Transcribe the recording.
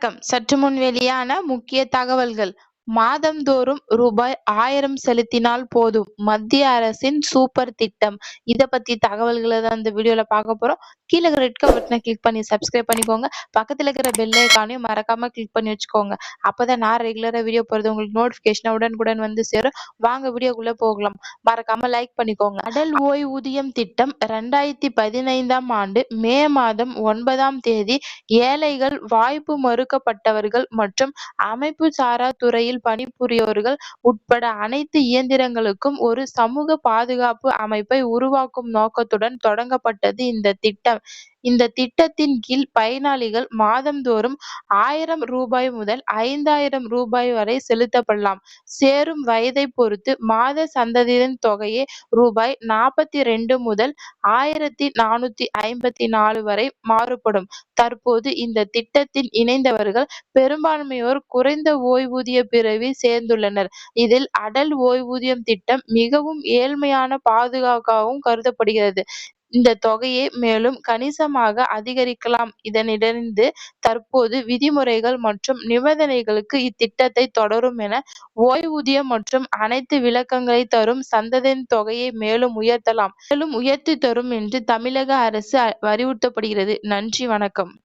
வணக்கம் சற்று முன் வெளியான முக்கிய தகவல்கள். மாதந்தோறும் ரூபாய் ஆயிரம் செலுத்தினால் போதும். மத்திய அரசின் சூப்பர் திட்டம். இத பத்தி தகவல்களை தான் இந்த வீடியோல பார்க்க போறோம். கீழே ரெட் கலர் பட்டனை கிளிக் பண்ணி சப்ஸ்கிரைப் பண்ணிக்கோங்க. பக்கத்துல இருக்கிற பெல் ஐக்கானையும் மறக்காம கிளிக் பண்ணி வச்சுக்கோங்க. அப்பதான் நான் ரெகுலரா வீடியோ போறது உங்களுக்கு நோட்டிபிகேஷன் உடனுக்குடன் வந்து சேரும். வாங்க வீடியோக்குள்ள போகலாம். மறக்காம லைக் பண்ணிக்கோங்க. அடல் ஓய்வூதியம் திட்டம் ரெண்டாயிரத்தி பதினைந்தாம் ஆண்டு மே மாதம் ஒன்பதாம் தேதி ஏழைகள் வாய்ப்பு மறுக்கப்பட்டவர்கள் மற்றும் அமைப்பு சாரா துறையில் பணிபுரியவர்கள் உட்பட அனைத்து இயந்திரங்களுக்கும் ஒரு சமூக பாதுகாப்பு அமைப்பை உருவாக்கும் நோக்கத்துடன் தொடங்கப்பட்டது இந்த திட்டம். இந்த திட்டத்தின் கீழ் பயனாளிகள் மாதந்தோறும் ஆயிரம் ரூபாய் முதல் ஐந்தாயிரம் ரூபாய் வரை செலுத்தப்படலாம். சேரும் வயதை பொறுத்து மாத சந்ததியின் தொகையை ரூபாய் நாற்பத்தி ரெண்டு முதல் ஆயிரத்தி நானூத்தி ஐம்பத்தி நாலு வரை மாறுபடும். தற்போது இந்த திட்டத்தில் இணைந்தவர்கள் பெரும்பான்மையோர் குறைந்த ஓய்வூதிய பிரிவில் சேர்ந்துள்ளனர். இதில் அடல் ஓய்வூதியம் திட்டம் மிகவும் ஏழ்மையான பாதுகாக்கவும் கருதப்படுகிறது. இந்த தொகையை மேலும் கணிசமாக அதிகரிக்கலாம். இதனிடந்து தற்போது விதிமுறைகள் மற்றும் நிபந்தனைகளுக்கு இத்திட்டத்தை தொடரும் என ஓய்வூதியம் மற்றும் அனைத்து விளக்கங்களை தரும் சந்ததியின் தொகையை மேலும் உயர்த்தலாம். மேலும் உயர்த்தி தரும் என்று தமிழக அரசு அறிவுறுத்தப்படுகிறது நன்றி வணக்கம்.